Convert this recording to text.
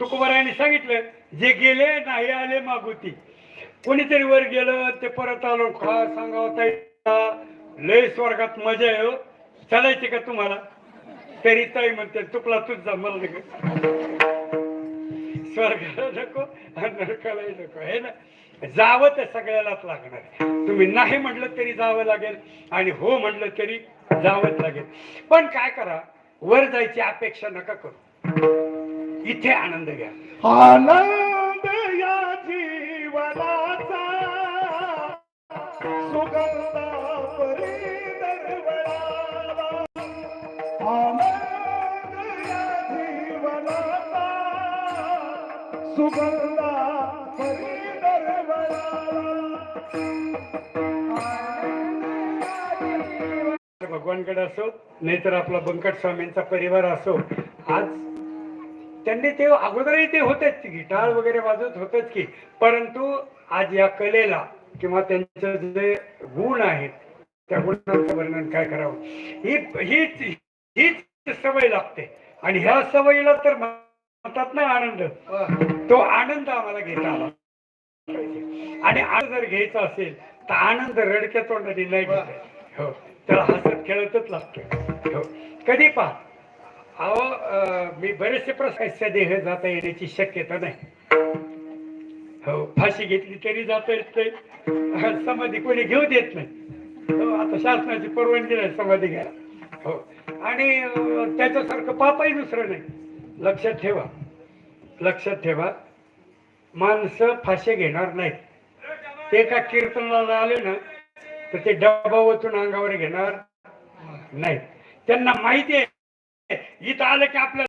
तुकोबरायांनी सांगितलं जे गेले नाही आले मागुती. कोणीतरी वर गेलं ते परत आलो खा सांगावं ताई लय स्वर्गात मजा आहे हो. चालायची का तुम्हाला? तरी ताई म्हणते तुकला तूच जा मला स्वर्गाला नको नरकाला नको हे ना? जावं तर सगळ्यालाच लागणार. तुम्ही नाही म्हटलं तरी जावं लागेल आणि हो म्हटलं तरी जावंच लागेल. पण काय करा वर जायची अपेक्षा नका करू. इथे आनंद घ्या. आनंद या जीवनाचा. सुगंध परी दरवळाला आनंद या जीवनाचा. सुगंध परी दरवळाला भगवानकडे असो नाहीतर आपला बंकट स्वामींचा परिवार असो आज त्यांनी ते अगोदरही ते होतेच की गिटार वगैरे वाजवत होतेच की. परंतु आज या कलेला किंवा त्यांचे जे गुण आहेत त्या गुणांचं वर्णन काय करावं? ही हीच हीच सवय लागते. आणि ह्या सवयीला तर म्हणतात ना आनंद. तो आनंद आम्हाला घेता आला पाहिजे. आणि आनंद जर घ्यायचा असेल तर आनंद रडक्या तोंडाने नाही घेता हो त्याला हसत खेळतच लागतो हो कधी पहा? अहो मी बरेचसे प्रश्न देह जाता येण्याची शक्यता नाही. हो फाशी घेतली तरी जाता येत नाही. समाधी कोणी घेऊ देत नाही. हो आता शासनाची परवानगी नाही समाधी घ्यायला. हो आणि त्याच्यासारखं पापही दुसरं नाही. लक्षात ठेवा. लक्षात ठेवा. माणसं फाशी घेणार नाहीत. ते का कीर्तनाला आले ना तर ते डबा ओतून अंगावर घेणार नाही त्यांना माहिती आहे इथं आलं की आपल्याला